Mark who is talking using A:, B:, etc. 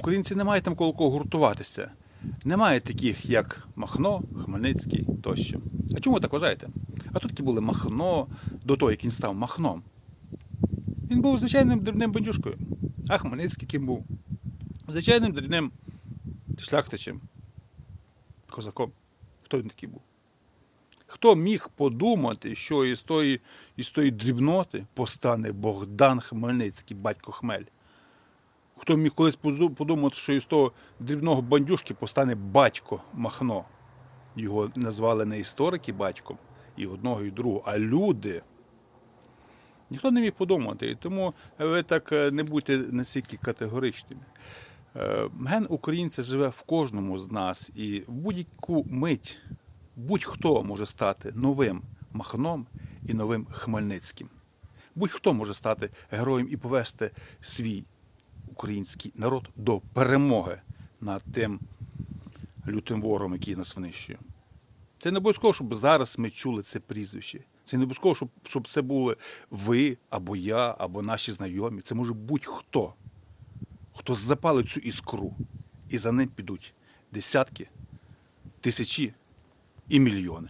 A: українці не мають там коло кого гуртуватися. Немає таких, як Махно, Хмельницький тощо. А чому ви так вважаєте? А тут такі були Махно до того, як він став Махном. Він був звичайним дрібним бандюшкою. А Хмельницький ким був? Звичайним дрібним шляхтичем, козаком. Хто він такий був? Хто міг подумати, що із тої, із тої дрібноти постане Богдан Хмельницький, батько Хмель? Хто міг колись подумати, що із того дрібного бандюшки постане батько Махно? Його назвали не історики батьком, і одного, і другого, а люди. Ніхто не міг подумати, і тому ви так е, не будьте настільки категоричними. Е, Ген українця живе в кожному з нас, і в будь-яку мить будь-хто може стати новим Махном і новим Хмельницьким. Будь-хто може стати героєм і повести свій український народ до перемоги над тим лютим ворогом, який нас винищує. Це не обов'язково, щоб зараз ми чули це прізвище. Це не обов'язково, щоб, щоб це були ви, або я, або наші знайомі. Це може будь-хто, хто запалить цю іскру, і за ним підуть десятки, тисячі і мільйони.